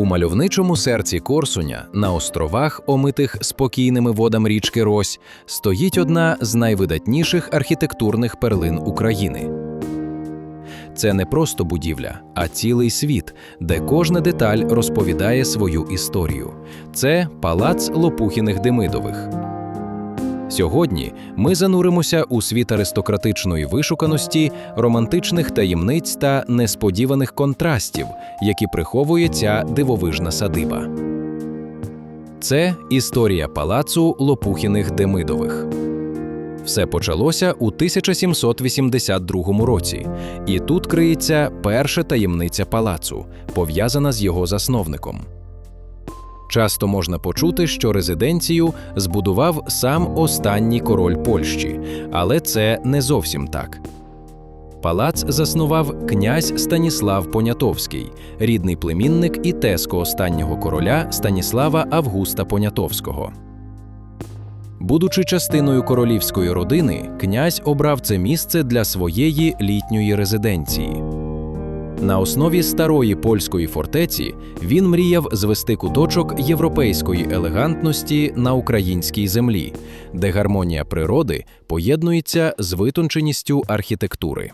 У мальовничому серці Корсуня, на островах, омитих спокійними водами річки Рось, стоїть одна з найвидатніших архітектурних перлин України. Це не просто будівля, а цілий світ, де кожна деталь розповідає свою історію. Це палац Лопухіних Демидових. Сьогодні ми зануримося у світ аристократичної вишуканості, романтичних таємниць та несподіваних контрастів, які приховує ця дивовижна садиба. Це історія палацу Лопухіних Демидових. Все почалося у 1782 році, і тут криється перша таємниця палацу, пов'язана з його засновником. Часто можна почути, що резиденцію збудував сам останній король Польщі, але це не зовсім так. Палац заснував князь Станіслав Понятовський, рідний племінник і тезко останнього короля Станіслава Августа Понятовського. Будучи частиною королівської родини, князь обрав це місце для своєї літньої резиденції. На основі старої польської фортеці він мріяв звести куточок європейської елегантності на українській землі, де гармонія природи поєднується з витонченістю архітектури.